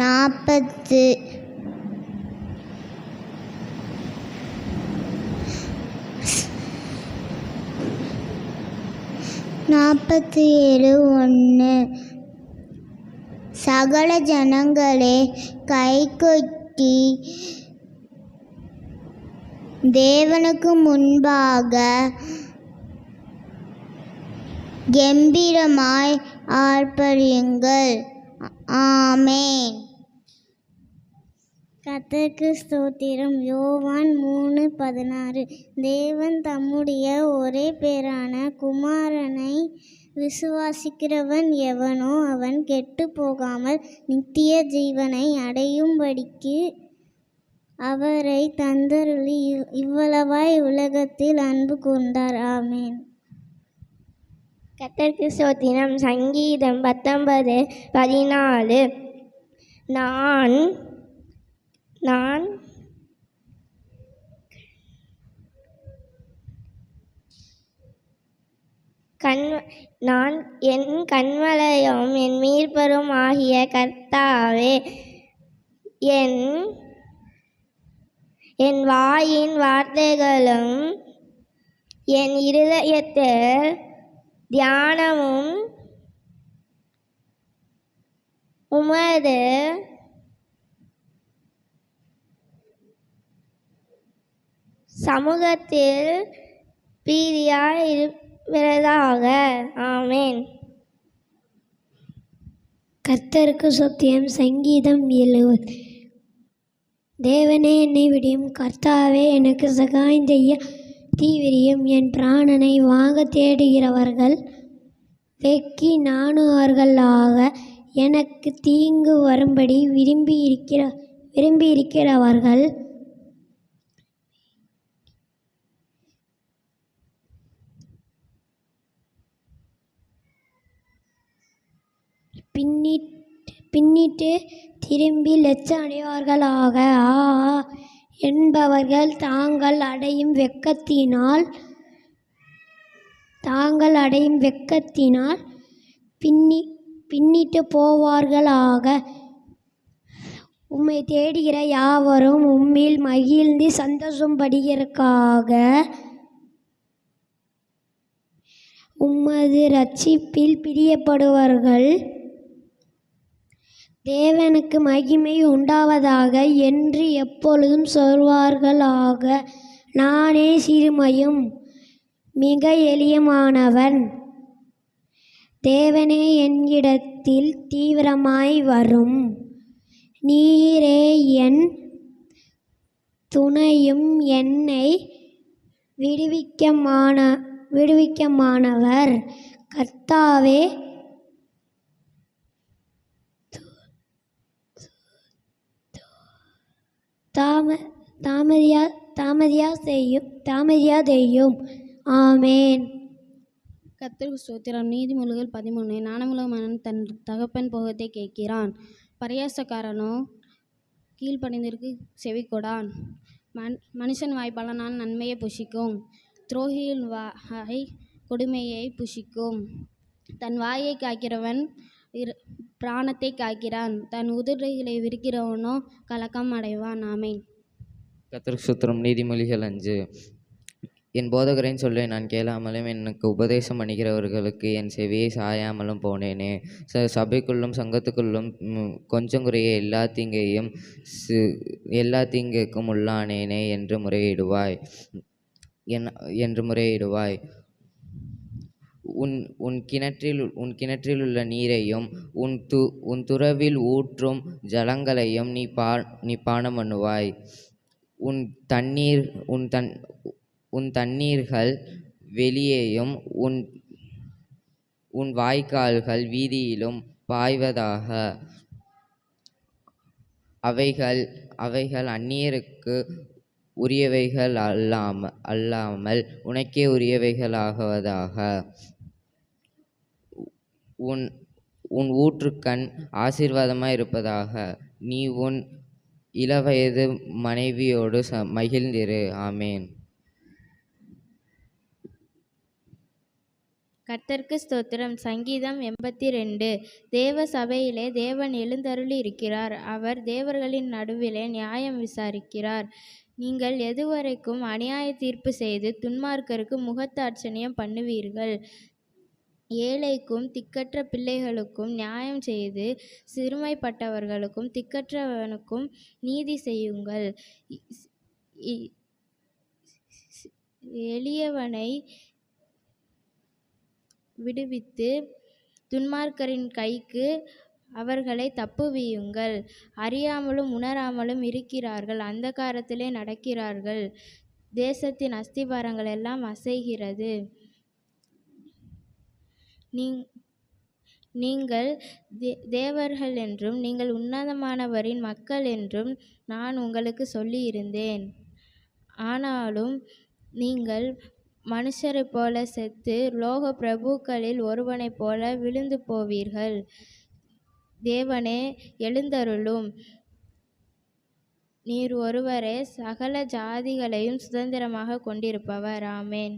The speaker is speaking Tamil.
நாற்பத்து நாற்பத்தி ஏழு ஒன்று. சகல ஜனங்களே கைகொட்டி தேவனுக்கு முன்பாக கெம்பீரமாய் ஆர்ப்பரியுங்கள். ஆமேன். கத்தருக்கு ஸ்தோத்திரம். யோவான் மூணு பதினாறு. தேவன் தம்முடைய ஒரே பேரான குமாரனை விசுவாசிக்கிறவன் எவனோ அவன் கெட்டு போகாமல் நித்திய ஜீவனை அடையும்படிக்கு அவரை தந்தருளி இவ்- இவ்வளவாய் உலகத்தில் அன்பு கூர்ந்தார். ஆமேன். கத்தருக்கு ஸ்தோத்திரம். சங்கீதம் பத்தொன்பது பதினாலு. நான் நான் கண் நான் என் கண்மலையும் என் மீர்பரும் ஆகிய கர்த்தாவே என் என் வாயின் வார்த்தைகளும் என் இருதயத்தில் தியானமும் உமது சமூகத்தில் பீதியாக இருக்கிறதாக ஆமேன். கர்த்தருக்கு சத்தியம் சங்கீதம் எழுவது. தேவனே என்னை விடியும். கர்த்தாவே எனக்கு சகாயம் செய்ய தீவிரியும். என் பிராணனை வாங்க தேடுகிறவர்கள் வெக்கி நாணுவார்களாக. எனக்கு தீங்கு வரும்படி விரும்பி இருக்கிற விரும்பி இருக்கிறவர்கள் பின்னிட்டு பின்னிட்டு திரும்பி லெச்ச அடைவார்களாக ஆ என்பவர்கள் தாங்கள் அடையும் வெட்கத்தினால் தாங்கள் அடையும் வெக்கத்தினால் பின்னி பின்னிட்டு போவார்களாக. உம்மை தேடுகிற யாவரும் உம்மில் மகிழ்ந்து சந்தோஷப்படுகிறக்காக உம்மது ரட்சிப்பில் பிரியப்படுவார்கள். தேவனுக்கு மகிமை உண்டாவதாக என்று எப்பொழுதும் சொல்வார்களாக. நானே சிறுமையும் மிக எளியமானவன். தேவனே என்னிடத்தில் தீவிரமாய் வரும். நீரே என் துணையும் என்னை விடுவிக்கமான விடுவிக்கமானவர். கர்த்தாவே தாம தாமதியா தாமதியா செய்யும் தாமதியா செய்யும் ஆமேன். கர்த்தருக்கு சோத்திரம் நீதிமொழிகள் பதிமூணு நாணமுள்ள மன்னன் தன் தகப்பன் போகத்தை கேட்கிறான். பரியாசக்காரனோ கீழ்ப்படைந்திருக்கு செவிக்கொடான் மன் மனுஷன் வாய்ப்பாளனான் நன்மையை புஷிக்கும் துரோகியின் வாய் கொடுமையை புஷிக்கும் தன் வாயை காக்கிறவன் இரு பிராணத்தை காக்கிறான். தன் உதிரைகளை விரிக்கிறவனோ கலக்கம் அடைவான். ஆமேன். கத்திர சுத்திரம் நீதிமொழிகள் அஞ்சு. என் போதகரின் சொல்லை நான் கேளாமலும் எனக்கு உபதேசம் பண்ணுகிறவர்களுக்கு என் செவியை சாயாமலும் போனேனே. ச சபைக்குள்ளும் சங்கத்துக்குள்ளும் கொஞ்சம் குறைய எல்லா தீங்கையும் சு எல்லா தீங்குக்கும் உள்ளானேனே என்று முறையிடுவாய். என் என்று முறையிடுவாய். உன் உன் கிணற்றில் உன் கிணற்றில் உள்ள நீரையும் உன் து உன் துறவில் ஊற்றும் ஜலங்களையும் நீ பா நீ பானம் பண்ணுவாய். உன் தண்ணீர் உன் தன் உன் தண்ணீர்கள் வெளியேயும் உன் உன் வாய்க்கால்கள் வீதியிலும் பாய்வதாக. அவைகள் அவைகள் அந்நியருக்கு உரியவைகள் அல்லாம அல்லாமல் உனக்கே உரியவைகளாகுவதாக. உன் உன் ஊற்றுக்கண் ஆசீர்வாதமாய் இருப்பதாக. நீ உன் இளவயது மனைவியோடு ச மகிழ்ந்திரு. ஆமேன். கர்த்தர்க்கு ஸ்தோத்திரம். சங்கீதம் எண்பத்தி ரெண்டு தேவ சபையிலே தேவன் எழுந்தருளி இருக்கிறார். அவர் தேவர்களின் நடுவிலே நியாயம் விசாரிக்கிறார். நீங்கள் எதுவரைக்கும் அநியாய தீர்ப்பு செய்து துன்மார்க்கருக்கு முகத்தாட்சணியம் பண்ணுவீர்கள். ஏழைக்கும் திக்கற்ற பிள்ளைகளுக்கும் நியாயம் செய்து சிறுமைப்பட்டவர்களுக்கும் திக்கற்றவனுக்கும் நீதி செய்யுங்கள். எளியவனை விடுவித்து துன்மார்க்கரின் கைக்கு அவர்களை தப்புவியுங்கள் அறியாமலும் உணராமலும் இருக்கிறார்கள் அந்தகாரத்திலே நடக்கிறார்கள். தேசத்தின் அஸ்திபாரங்கள் எல்லாம் அசைகிறது. நீங் நீங்கள் தே தேவர்கள் என்றும் நீங்கள் உன்னதமானவரின் மக்கள் என்றும் நான் உங்களுக்கு சொல்லியிருந்தேன். ஆனாலும் நீங்கள் மனுஷரைப் போல செத்து லோக பிரபுக்களில் ஒருவனைப் போல விழுந்து போவீர்கள். தேவனே எழுந்தருளும். நீர் ஒருவரே சகல ஜாதிகளையும் சுதந்திரமாக கொண்டிருப்பவர். ஆமேன்.